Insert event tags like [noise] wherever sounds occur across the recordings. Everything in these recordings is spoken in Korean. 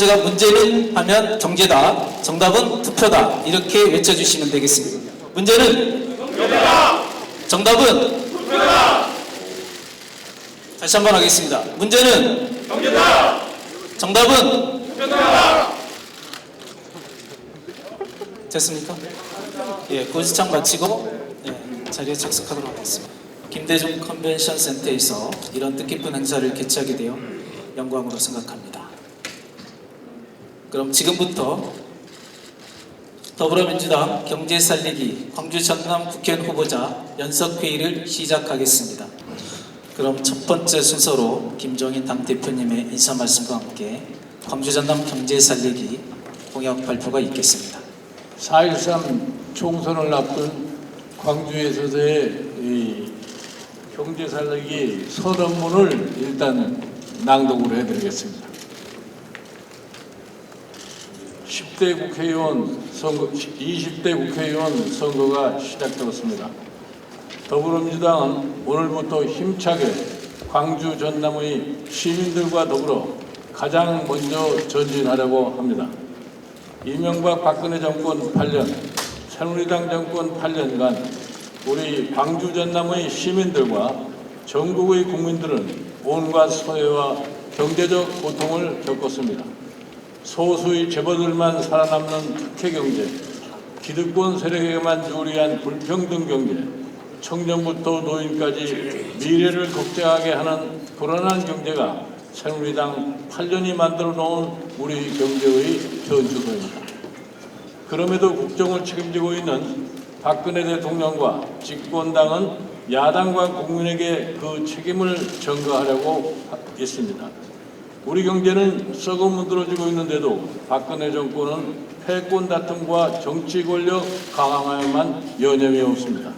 제가 문제는 하면 경제다, 정답은 투표다 이렇게 외쳐주시면 되겠습니다. 문제는 경제다. 정답은 투표다. 다시 한번 하겠습니다. 문제는 경제다. 정답은 투표다. 됐습니까? 예, 고지창 마치고 예, 자리에 착석하도록 하겠습니다. 김대중 컨벤션 센터에서 이런 뜻깊은 행사를 개최하게 되어 영광으로 생각합니다. 그럼 지금부터 더불어민주당 경제 살리기 광주 전남 국회의원 후보자 연석회의를 시작하겠습니다. 그럼 첫 번째 순서로 김종인 당대표님의 인사 말씀과 함께 광주 전남 경제 살리기 공약 발표가 있겠습니다. 4.13 총선을 앞둔 광주에서의 이 경제 살리기 선언문을 일단 낭독을 해드리겠습니다. 10대 국회의원 선거, 20대 국회의원 선거가 시작되었습니다. 더불어민주당은 오늘부터 힘차게 광주 전남의 시민들과 더불어 가장 먼저 전진하려고 합니다. 이명박 박근혜 정권 8년, 새누리당 정권 8년간 우리 광주 전남의 시민들과 전국의 국민들은 온갖 소외와 경제적 고통을 겪었습니다. 소수의 재벌들만 살아남는 특혜 경제, 기득권 세력에게만 유리한 불평등 경제, 청년부터 노인까지 미래를 걱정하게 하는 불안한 경제가 새누리당 8년이 만들어 놓은 우리 경제의 현주소입니다. 그럼에도 국정을 책임지고 있는 박근혜 대통령과 집권당은 야당과 국민에게 그 책임을 전가하려고 있습니다. 우리 경제는 썩어 문드러지고 있는데도 박근혜 정권은 패권 다툼과 정치 권력 강화에만 여념이 없습니다.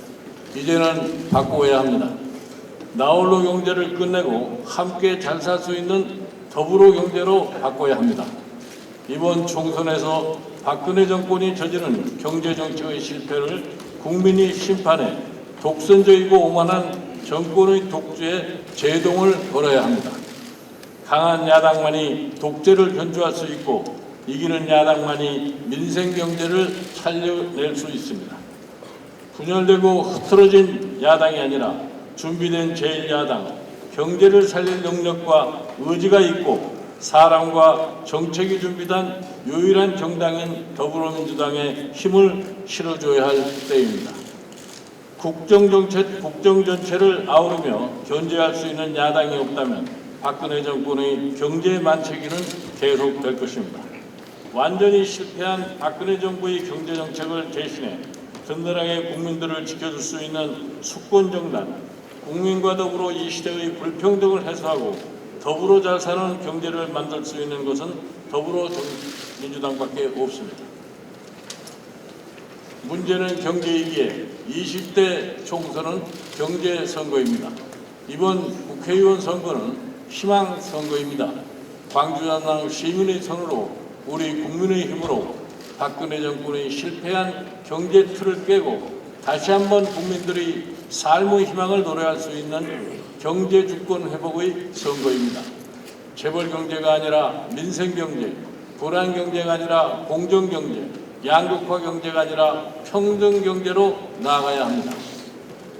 이제는 바꿔야 합니다. 나홀로 경제를 끝내고 함께 잘 살 수 있는 더불어 경제로 바꿔야 합니다. 이번 총선에서 박근혜 정권이 저지른 경제 정책의 실패를 국민이 심판해 독선적이고 오만한 정권의 독주에 제동을 걸어야 합니다. 강한 야당만이 독재를 견주할 수 있고 이기는 야당만이 민생 경제를 살려낼 수 있습니다. 분열되고 흐트러진 야당이 아니라 준비된 제1야당, 경제를 살릴 능력과 의지가 있고 사람과 정책이 준비된 유일한 정당인 더불어민주당에 힘을 실어줘야 할 때입니다. 국정정책, 국정전체를 아우르며 견제할 수 있는 야당이 없다면 박근혜 정권의 경제 만체기는 계속될 것입니다. 완전히 실패한 박근혜 정부의 경제 정책을 대신해 든든하게 국민들을 지켜줄 수 있는 수권 정당, 국민과 더불어 이 시대의 불평등을 해소하고 더불어 잘 사는 경제를 만들 수 있는 것은 더불어 민주당밖에 없습니다. 문제는 경제이기에 20대 총선은 경제 선거입니다. 이번 국회의원 선거는 희망 선거입니다. 광주 전남 시민의 손으로 우리 국민의 힘으로 박근혜 정권의 실패한 경제 틀을 깨고 다시 한번 국민들의 삶의 희망을 노래할 수 있는 경제 주권 회복의 선거입니다. 재벌 경제가 아니라 민생 경제, 불안 경제가 아니라 공정 경제, 양극화 경제가 아니라 평등 경제로 나아가야 합니다.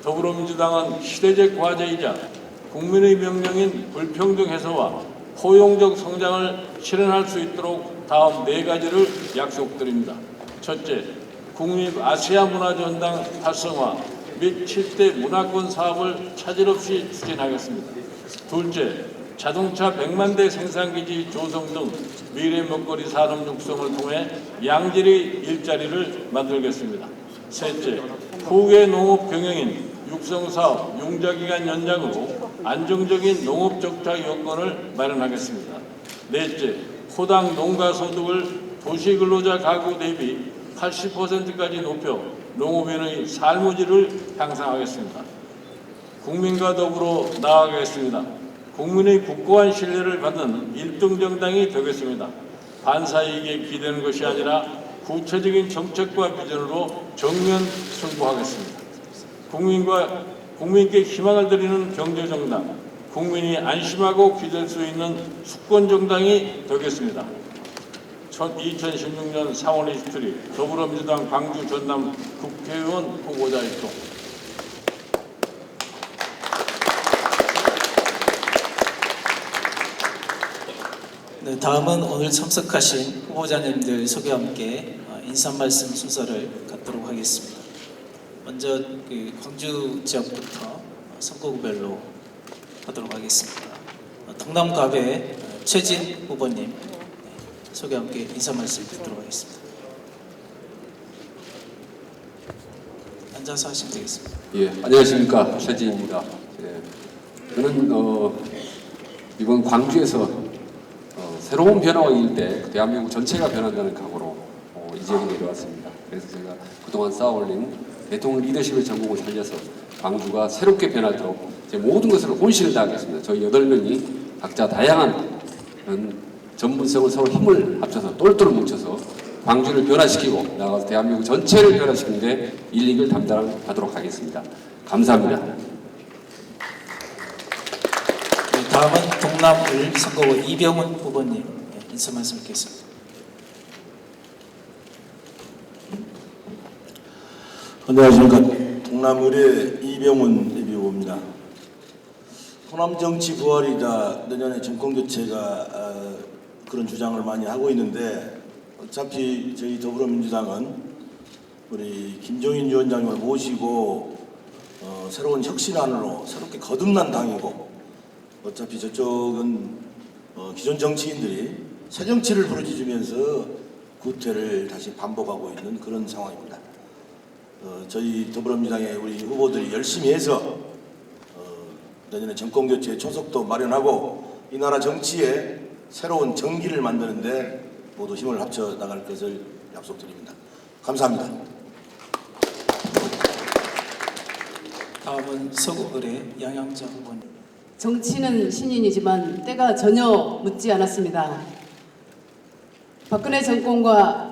더불어민주당은 시대적 과제이자 국민의 명령인 불평등 해소와 포용적 성장을 실현할 수 있도록 다음 네 가지를 약속드립니다. 첫째, 국립 아시아 문화전당 활성화 및 7대 문화권 사업을 차질 없이 추진하겠습니다. 둘째, 자동차 100만 대 생산기지 조성 등 미래 먹거리 산업 육성을 통해 양질의 일자리를 만들겠습니다. 셋째, 후계 농업 경영인 육성사업 융자기간 연장으로 안정적인 농업 적자 여건을 마련하겠습니다. 넷째, 호당 농가 소득을 도시 근로자 가구 대비 80%까지 높여 농업인의 삶의 질을 향상하겠습니다. 국민과 더불어 나아가겠습니다. 국민의 굳고한 신뢰를 받는 1등 정당이 되겠습니다. 반사이익에 기대는 것이 아니라 구체적인 정책과 비전으로 정면 승부하겠습니다. 국민과 국민께 희망을 드리는 경제 정당, 국민이 안심하고 기댈 수 있는 수권 정당이 되겠습니다. 2016년 4월 27일 더불어민주당 광주 전남 국회의원 후보자 입동. 네, 다음은 오늘 참석하신 후보자님들 소개와 함께 어, 인사 말씀 순서를 갖도록 하겠습니다. 먼저 그 광주 지역부터 어, 선거구별로 하도록 하겠습니다. 어, 동남갑의 어, 최진 후보님 네, 소개와 함께 인사 말씀 듣도록 하겠습니다. 앉아서 하시면 되겠습니다. 예, 안녕하십니까 최진입니다. 예, 저는 어, 이번 광주에서 어, 새로운 변화가 일때 대한민국 전체가 변한다는 각오로 어, 이 지역에 내려왔습니다. 그래서 제가 그동안 쌓아올린 대통령 리더십의 전공을 살려서 광주가 새롭게 변하도록 제 모든 것을 혼신을 다하겠습니다. 저희 여덟 명이 각자 다양한 전문성을 서로 힘을 합쳐서 똘똘 뭉쳐서 광주를 변화시키고 나아가서 대한민국 전체를 변화시키는데 일익을 담당하도록 하겠습니다. 감사합니다. 네, 다음은 동남을 선거구 이병훈 후보님 네, 인사 말씀 듣겠습니다. 안녕하십니까. 동남을의 이병훈 예비후보입니다. 호남 정치 부활이다 내년에 정권 교체가 어, 그런 주장을 많이 하고 있는데 어차피 저희 더불어민주당은 우리 김종인 위원장님을 모시고 어, 새로운 혁신안으로 새롭게 거듭난 당이고 어차피 저쪽은 어, 기존 정치인들이 새 정치를 부르짖으면서 구태를 다시 반복하고 있는 그런 상황입니다. 어, 저희 더불어민주당의 우리 후보들이 열심히 해서 어, 내년에 정권 교체 초석도 마련하고 이 나라 정치에 새로운 정기를 만드는데 모두 힘을 합쳐 나갈 것을 약속드립니다. 감사합니다. 다음은 서구을의 양양자 후보님. 정치는 신인이지만 때가 전혀 묻지 않았습니다. 박근혜 정권과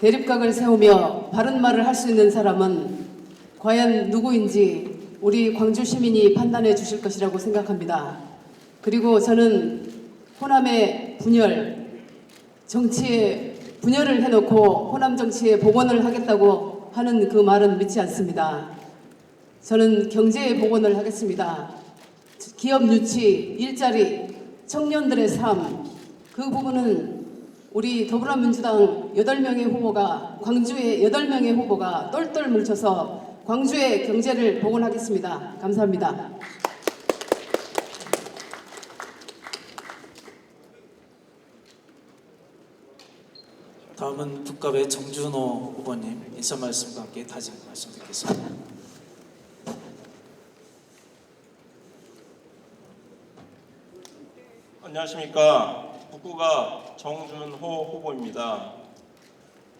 대립각을 세우며 바른 말을 할 수 있는 사람은 과연 누구인지 우리 광주 시민이 판단해 주실 것이라고 생각합니다. 그리고 저는 호남의 분열, 정치에 분열을 해놓고 호남 정치에 복원을 하겠다고 하는 그 말은 믿지 않습니다. 저는 경제에 복원을 하겠습니다. 기업 유치, 일자리, 청년들의 삶, 그 부분은 우리 더불어민주당 8명의 후보가, 광주의 8명의 후보가 똘똘 뭉쳐서 광주의 경제를 복원하겠습니다. 감사합니다. 다음은 북갑의 정준호 후보님 인사 말씀과 함께 다짐 말씀 듣겠습니다. 안녕하십니까. 북구가 정준호 후보입니다.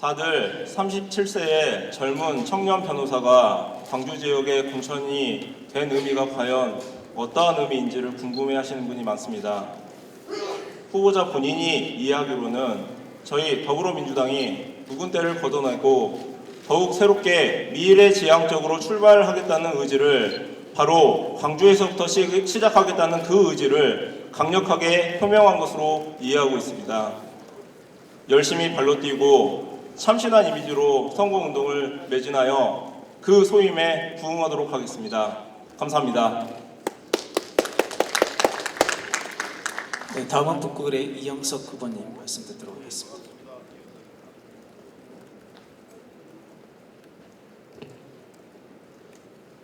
다들 37세의 젊은 청년 변호사가 광주 지역의 공천이 된 의미가 과연 어떠한 의미인지를 궁금해 하시는 분이 많습니다. 후보자 본인이 이야기로는 저희 더불어민주당이 묵은 때를 걷어내고 더욱 새롭게 미래 지향적으로 출발하겠다는 의지를 바로 광주에서부터 시- 시작하겠다는 그 의지를 강력하게 표명한 것으로 이해하고 있습니다. 열심히 발로 뛰고 참신한 이미지로 선거운동을 매진하여 그 소임에 부응하도록 하겠습니다. 감사합니다. 네, 다음은 북구을의 이영석 후보님 말씀 듣도록 하겠습니다.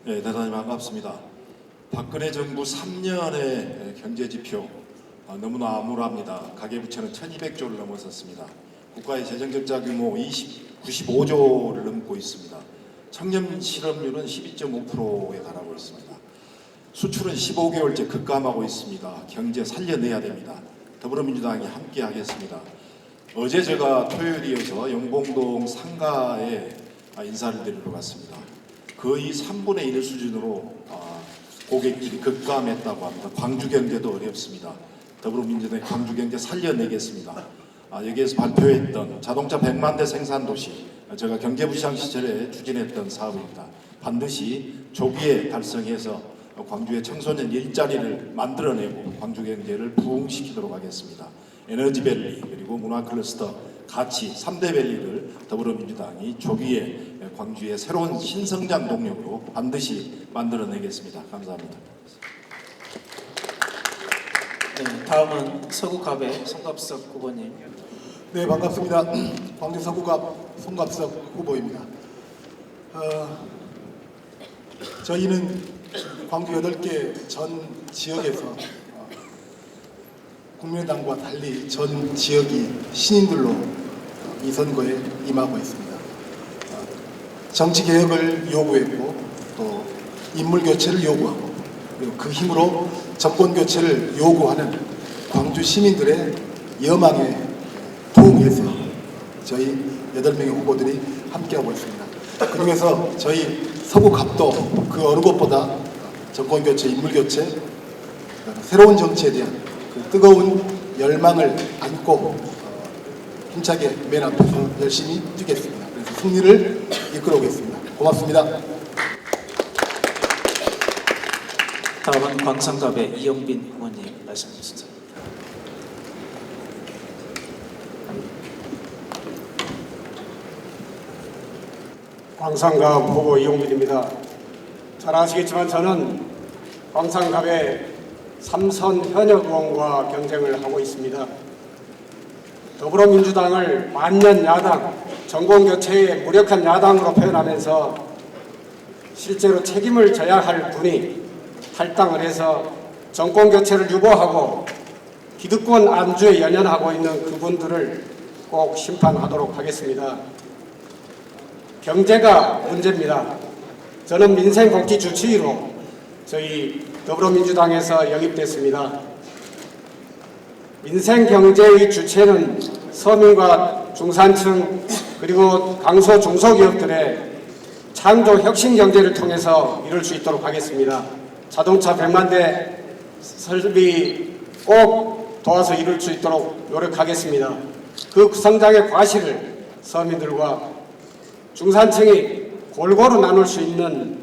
네, 대단히 반갑습니다. 박근혜 정부 3년의 경제 지표 아, 너무나 암울합니다. 가계부채는 1,200조를 넘어섰습니다. 국가의 재정적자 규모 20, 95조를 넘고 있습니다. 청년 실업률은 12.5%에 달하고 있습니다. 수출은 15개월째 급감하고 있습니다. 경제 살려내야 됩니다. 더불어민주당이 함께 하겠습니다. 어제 제가 토요일이어서 영봉동 상가에 아, 인사를 드리러 갔습니다. 거의 3분의 1 수준으로 아, 고객들이 급감했다고 합니다. 광주 경제도 어렵습니다. 더불어민주당이 광주 경제 살려내겠습니다. 아, 여기에서 발표했던 자동차 100만 대 생산 도시, 아, 제가 경제부시장 시절에 추진했던 사업입니다. 반드시 조기에 달성해서 광주의 청소년 일자리를 만들어내고 광주 경제를 부흥시키도록 하겠습니다. 에너지밸리 그리고 문화클러스터 가치 3대 밸리를 더불어민주당이 조기에 광주의 새로운 신성장 동력으로 반드시 만들어내겠습니다. 감사합니다. 네, 다음은 서구갑의 송갑석 후보님. 네 반갑습니다. 광주 서구갑 송갑석 후보입니다. 어, 저희는 광주 8개 전 지역에서 어, 국민의당과 달리 전 지역이 신인들로 어, 이 선거에 임하고 있습니다. 어, 정치 개혁을 요구했고 또 인물 교체를 요구하고 그리고 그 힘으로 정권 교체를 요구하는 광주 시민들의 여망에 부응해서 저희 8명의 후보들이 함께하고 있습니다. 그중에서 저희 서구갑도 그 어느 것보다 정권 교체, 인물 교체, 그다음에 새로운 정치에 대한 그 뜨거운 열망을 안고 어, 힘차게 맨 앞에서 열심히 뛰겠습니다. 그래서 승리를 이끌어오겠습니다. 고맙습니다. 다음은 광산갑의 이영빈 후보님 말씀 주세요. 광산갑 후보 이용빈입니다. 잘 아시겠지만 저는 광산갑의 삼선 현역 의원과 경쟁을 하고 있습니다. 더불어민주당을 만년 야당, 정권 교체의 무력한 야당으로 표현하면서 실제로 책임을 져야 할 분이 탈당을 해서 정권 교체를 유보하고 기득권 안주에 연연하고 있는 그분들을 꼭 심판하도록 하겠습니다. 경제가 문제입니다. 저는 민생복지 주치의로 저희 더불어민주당에서 영입됐습니다. 민생 경제의 주체는 서민과 중산층 그리고 강소 중소기업들의 창조 혁신 경제를 통해서 이룰 수 있도록 하겠습니다. 자동차 100만 대 설비 꼭 도와서 이룰 수 있도록 노력하겠습니다. 그 성장의 과실을 서민들과 중산층이 골고루 나눌 수 있는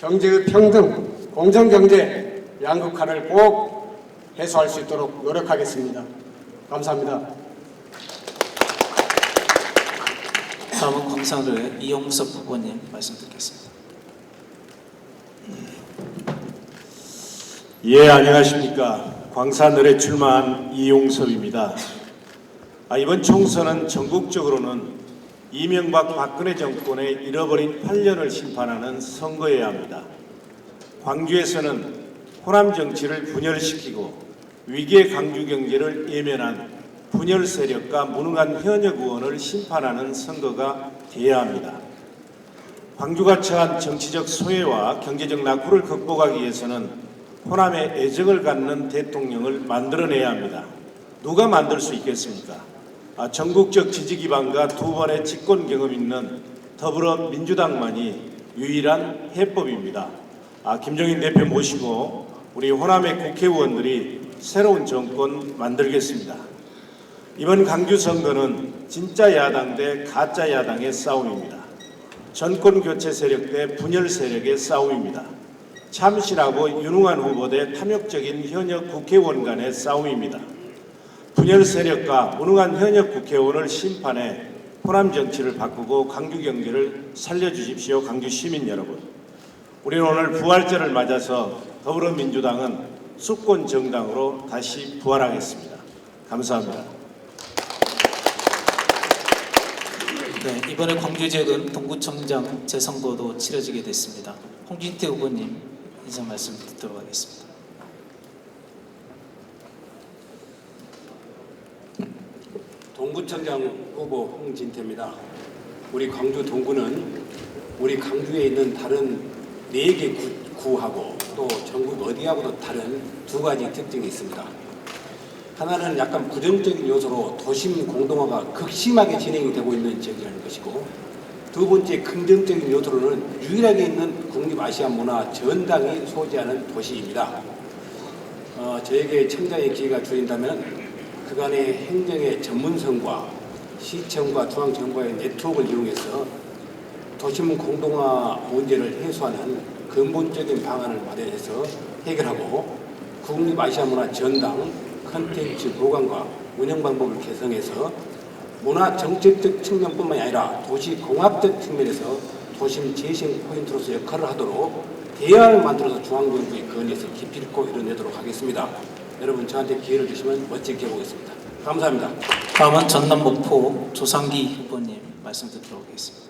경제의 평등, 공정경제, 양극화를 꼭 해소할 수 있도록 노력하겠습니다. 감사합니다. 다음은 광산의 이용섭 후보님 말씀 듣겠습니다. 예, 안녕하십니까. 광산을에 출마한 이용섭입니다. 아, 이번 총선은 전국적으로는 이명박 박근혜 정권의 잃어버린 8년을 심판하는 선거여야 합니다. 광주에서는 호남 정치를 분열시키고 위기의 강주 경제를 예면한 분열 세력과 무능한 현역 의원을 심판하는 선거가 돼야 합니다. 광주가 처한 정치적 소외와 경제적 낙후를 극복하기 위해서는 호남에 애정을 갖는 대통령을 만들어내야 합니다. 누가 만들 수 있겠습니까? 아, 전국적 지지 기반과 두 번의 집권 경험 있는 더불어민주당만이 유일한 해법입니다. 아, 김정인 대표 모시고 우리 호남의 국회의원들이 새로운 정권 만들겠습니다. 이번 강주 선거는 진짜 야당 대 가짜 야당의 싸움입니다. 정권 교체 세력 대 분열 세력의 싸움입니다. 참신하고 유능한 후보 대 탐욕적인 현역 국회의원 간의 싸움입니다. 분열 세력과 무능한 현역 국회의원을 심판해 호남 정치를 바꾸고 강주 경제를 살려주십시오. 강주 시민 여러분. 우리는 오늘 부활절을 맞아서 더불어민주당은 수권 정당으로 다시 부활하겠습니다. 감사합니다. 네, 이번에 광주 지역은 동구청장 재선거도 치러지게 됐습니다. 홍진태 후보님 인사 말씀 듣도록 하겠습니다. 동구청장 후보 홍진태입니다. 우리 광주 동구는 우리 강주에 있는 다른 네개 구 하고 또 전국 어디하고도 다른 두 가지 특징이 있습니다. 하나는 약간 부정적인 요소로 도심 공동화가 극심하게 진행이 되고 있는 지역이라는 것이고 두 번째 긍정적인 요소로는 유일하게 있는 국립아시안 문화 전당이 소재하는 도시입니다. 어, 저에게 청장의 기회가 주어진다면 그간의 행정의 전문성과 시청과 중앙정부의 네트워크를 이용해서 도심 공동화 문제를 해소하는 근본적인 방안을 마련해서 해결하고 국립 아시아 문화 전당 컨텐츠 보관과 운영 방법을 개성해서 문화 정책적 측면뿐만이 아니라 도시 공학적 측면에서 도심 재생 포인트로서 역할을 하도록 대안을 만들어서 중앙정부의 건의에서 깊이 있고 이뤄내도록 하겠습니다. 여러분 저한테 기회를 주시면 멋지게 해보겠습니다. 감사합니다. 다음은 전남 목포 조상기 후보님 말씀 듣도록 하겠습니다.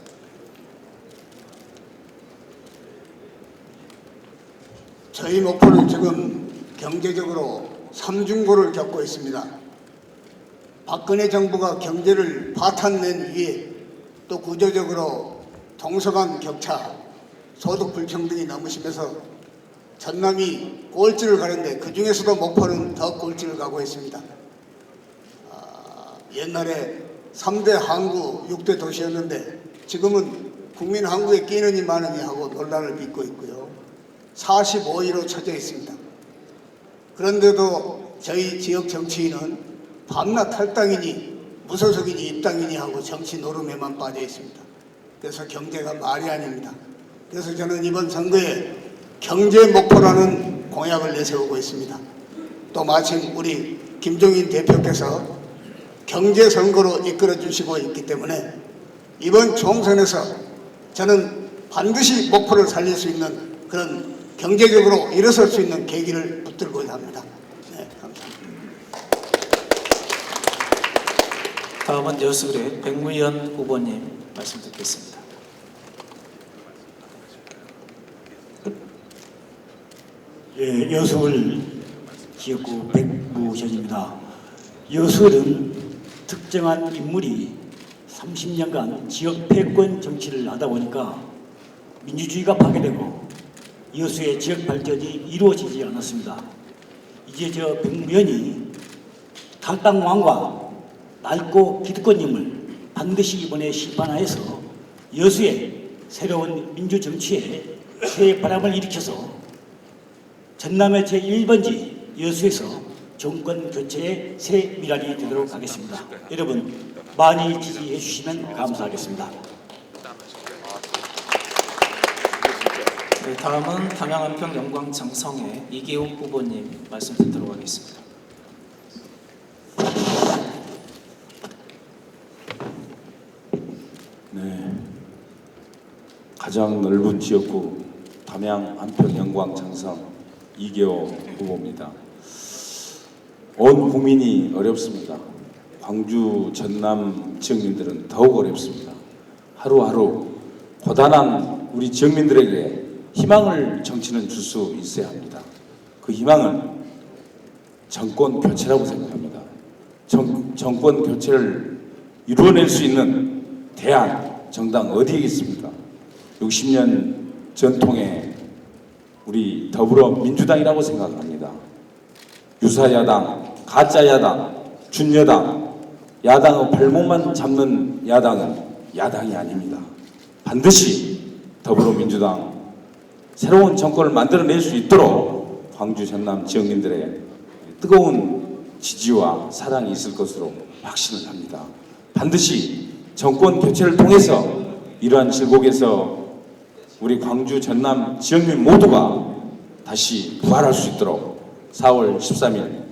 저희 목포는 지금 경제적으로 삼중고를 겪고 있습니다. 박근혜 정부가 경제를 파탄낸 위에 또 구조적으로 동서간 격차, 소득 불평등이 너무 심해서 전남이 꼴찌를 가는데 그 중에서도 목포는 더 꼴찌를 가고 있습니다. 아, 옛날에 3대 항구 6대 도시였는데 지금은 국민 항구에 끼느니 마느니 하고 논란을 빚고 있고요. 45위로 처져 있습니다. 그런데도 저희 지역 정치인은 밤낮 탈당이니 무소속이니 입당이니 하고 정치 노름에만 빠져 있습니다. 그래서 경제가 말이 아닙니다. 그래서 저는 이번 선거에 경제 목표라는 공약을 내세우고 있습니다. 또 마침 우리 김종인 대표께서 경제 선거로 이끌어 주시고 있기 때문에 이번 총선에서 저는 반드시 목표를 살릴 수 있는 그런 경제적으로 일어설 수 있는 계기를 붙들고자 합니다. 네, 감사합니다. 다음은 여수의 백무현 후보님 말씀 듣겠습니다. 예, 여수울 지역구 백무현입니다. 여수는 특정한 인물이 30년간 지역 패권 정치를 하다 보니까 민주주의가 파괴되고 여수의 지역 발전이 이루어지지 않았습니다. 이제 저 백무현이 탈당 왕과 낡고 기득권님을 반드시 이번에 심판하여서 여수의 새로운 민주 정치에 새 바람을 일으켜서 전남의 제 1번지 여수에서 정권 교체의 새 미랄이 되도록 하겠습니다. 여러분 많이 지지해 주시면 감사하겠습니다. 네, 다음은 담양 한평 영광 장성의 이기욱 후보님 말씀 듣도록 하겠습니다. 네. 가장 넓은 지역구 담양 안평 영광 장성 이계호 후보입니다. 온 국민이 어렵습니다. 광주 전남 지역민들은 더욱 어렵습니다. 하루하루 고단한 우리 지역민들에게 희망을 정치는 줄 수 있어야 합니다. 그 희망은 정권 교체라고 생각합니다. 정, 정권 교체를 이루어낼 수 있는 대안, 정당 어디에 있습니까? 60년 전통의 우리 더불어민주당이라고 생각합니다. 유사야당, 가짜야당, 준여당, 야당의 발목만 잡는 야당은 야당이 아닙니다. 반드시 더불어민주당 새로운 정권을 만들어낼 수 있도록 광주 전남 지역민들의 뜨거운 지지와 사랑이 있을 것으로 확신을 합니다. 반드시 정권 교체를 통해서 이러한 질곡에서 우리 광주 전남 지역민 모두가 다시 부활할 수 있도록 4월 13일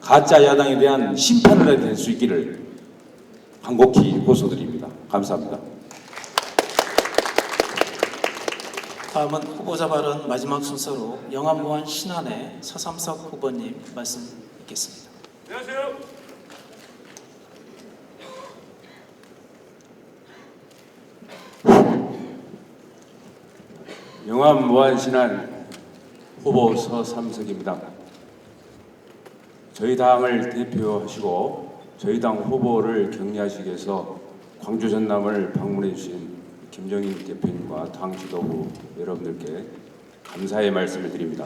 가짜 야당에 대한 심판을 낼수 있기를 간곡히 호소드립니다. 감사합니다. 다음은 후보자 발언 마지막 순서로 영암무한 신안의 서삼석 후보님 말씀 듣겠습니다. 안녕하세요. 영암 무한신안 후보 서삼석입니다. 저희 당을 대표하시고 저희 당 후보를 격려하시기 위해서 광주 전남을 방문해 주신 김정인 대표님과 당 지도부 여러분들께 감사의 말씀을 드립니다.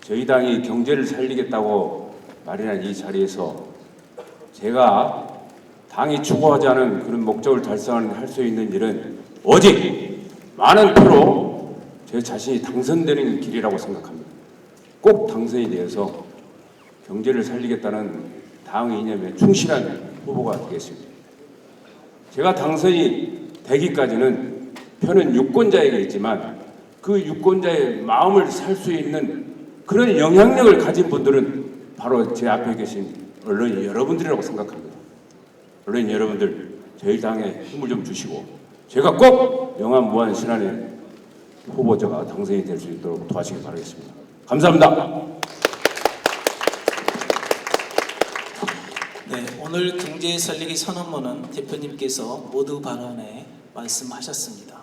저희 당이 경제를 살리겠다고 마련한 이 자리에서 제가 당이 추구하지 않은 그런 목적을 달성할 수 있는 일은 오직 많은 표로 제 자신이 당선되는 길이라고 생각합니다. 꼭 당선이 되어서 경제를 살리겠다는 당의 이념에 충실한 후보가 되겠습니다. 제가 당선이 되기까지는 표는 유권자에게 있지만 그 유권자의 마음을 살 수 있는 그런 영향력을 가진 분들은 바로 제 앞에 계신 언론인 여러분들이라고 생각합니다. 언론 여러분들 저희 당에 힘을 좀 주시고 제가 꼭 영암 무한 신안의 후보자가 당선이 될 수 있도록 도와주시기 바라겠습니다. 감사합니다. 네, 오늘 경제 살리기 선언문은 대표님께서 모두 발언에 말씀하셨습니다.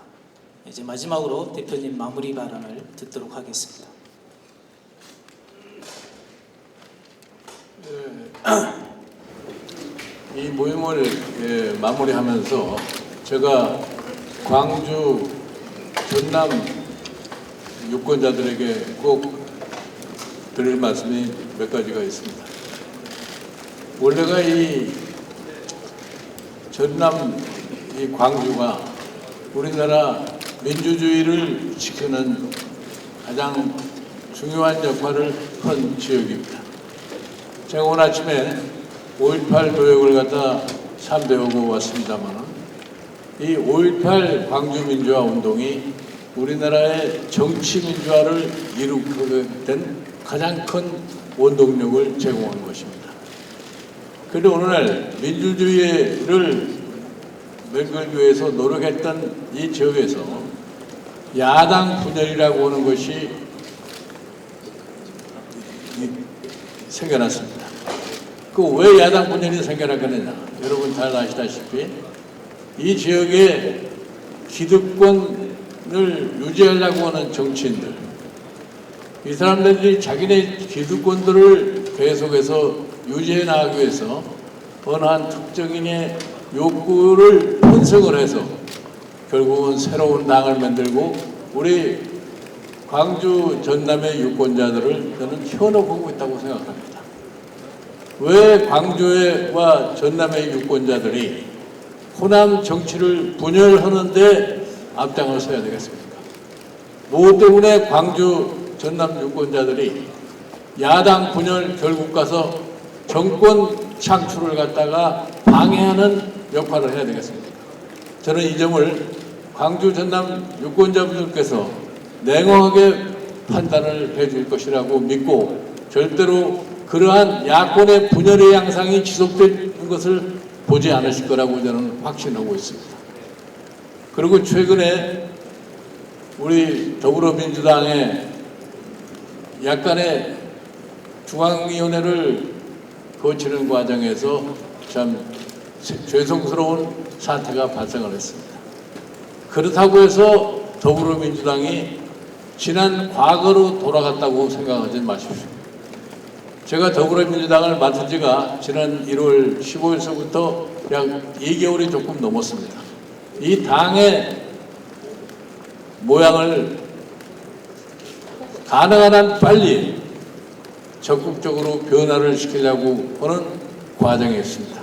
이제 마지막으로 대표님 마무리 발언을 듣도록 하겠습니다. [clears throat] 이 모임을 예, 마무리하면서 제가 광주 전남 유권자들에게 꼭 드릴 말씀이 몇 가지가 있습니다. 원래가 이 전남 이 광주가 우리나라 민주주의를 지키는 가장 중요한 역할을 한 지역입니다. 제가 오늘 아침에 5.18 도역을 갖다 참배우고 왔습니다만 이 5.18 광주민주화 운동이 우리나라의 정치 민주화를 이루게 된 가장 큰 원동력을 제공한 것입니다. 그런데 오늘날 민주주의를 맹글기 위해서 노력했던 이 지역에서 야당 분열이라고 하는 것이 이- 생겨났습니다. 그 왜 야당 분열이 생겨났겠느냐? 여러분 잘 아시다시피 이 지역의 기득권을 유지하려고 하는 정치인들, 이 사람들이 자기네 기득권들을 계속해서 유지해 나가기 위해서 어느 한 특정인의 욕구를 편성을 해서 결국은 새로운 당을 만들고 우리 광주 전남의 유권자들을 저는 현혹하고 있다고 생각합니다. 왜 광주와 전남의 유권자들이 호남 정치를 분열하는데 앞장을 서야 되겠습니까? 무엇 때문에 광주 전남 유권자들이 야당 분열 결국 가서 정권 창출을 갖다가 방해하는 역할을 해야 되겠습니까? 저는 이 점을 광주 전남 유권자분들께서 냉정하게 판단을 해줄 것이라고 믿고 절대로 그러한 야권의 분열의 양상이 지속되는 것을 보지 않으실 거라고 저는 확신하고 있습니다. 그리고 최근에 우리 더불어민주당의 약간의 중앙위원회를 거치는 과정에서 참 죄송스러운 사태가 발생을 했습니다. 그렇다고 해서 더불어민주당이 지난 과거로 돌아갔다고 생각하지 마십시오. 제가 더불어민주당을 맡은 지가 지난 1월 15일서부터 약 2개월이 조금 넘었습니다. 이 당의 모양을 가능한 한 빨리 적극적으로 변화를 시키려고 하는 과정이었습니다.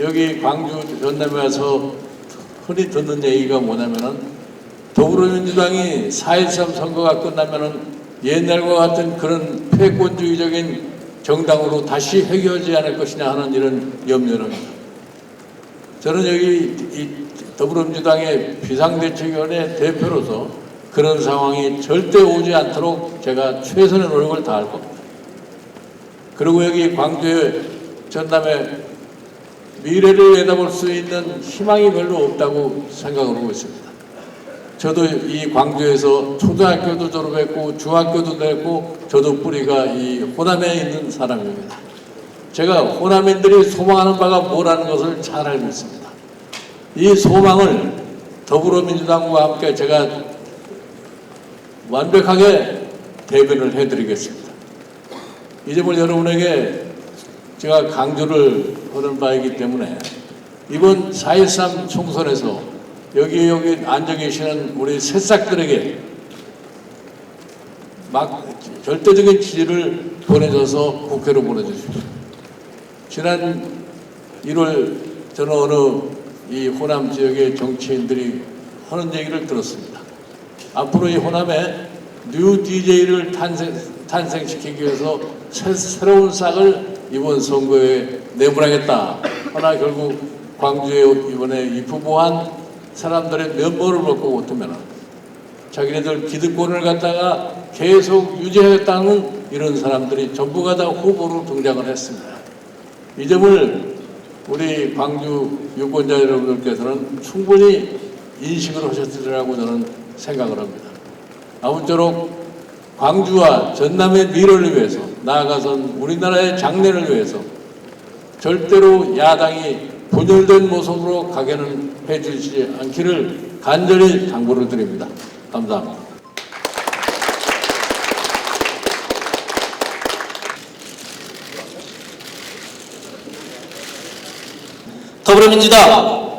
여기 광주 전남에 와서 흔히 듣는 얘기가 뭐냐면은 더불어민주당이 4.13 선거가 끝나면은 옛날과 같은 그런 패권주의적인 정당으로 다시 회귀하지 않을 것이냐 하는 이런 염려를 합니다. 저는 여기 이 더불어민주당의 비상대책위원회 대표로서 그런 상황이 절대 오지 않도록 제가 최선의 노력을 다할 겁니다. 그리고 여기 광주의 전남에 미래를 내다볼 수 있는 희망이 별로 없다고 생각을 하고 있습니다. 저도 이 광주에서 초등학교도 졸업했고 중학교도 됐고 저도 뿌리가 이 호남에 있는 사람입니다. 제가 호남인들이 소망하는 바가 뭐라는 것을 잘 알고 있습니다. 이 소망을 더불어민주당과 함께 제가 완벽하게 대변을 해드리겠습니다. 이 점을 여러분에게 제가 강조를 하는 바이기 때문에 이번 4.13 총선에서 여기 여기 앉아 계시는 우리 새싹들에게 막 절대적인 지지를 보내줘서 국회로 보내주십시오. 지난 1월 저는 어느 이 호남 지역의 정치인들이 하는 얘기를 들었습니다. 앞으로 이 호남에 뉴 DJ를 탄생, 탄생시키기 위해서 새, 새로운 싹을 이번 선거에 내보내겠다. 하나 결국 광주에 이번에 입후보한 사람들의 면모를 놓고 보면 자기네들 기득권을 갖다가 계속 유지하겠다는 이런 사람들이 전부가 다 후보로 등장을 했습니다. 이 점을 우리 광주 유권자 여러분들께서는 충분히 인식을 하셨으리라고 저는 생각을 합니다. 아무쪼록 광주와 전남의 미래를 위해서 나아가선 우리나라의 장래를 위해서 절대로 야당이 분열된 모습으로 가게는 해주시지 않기를 간절히 당부를 드립니다. 감사합니다. 더불어민주당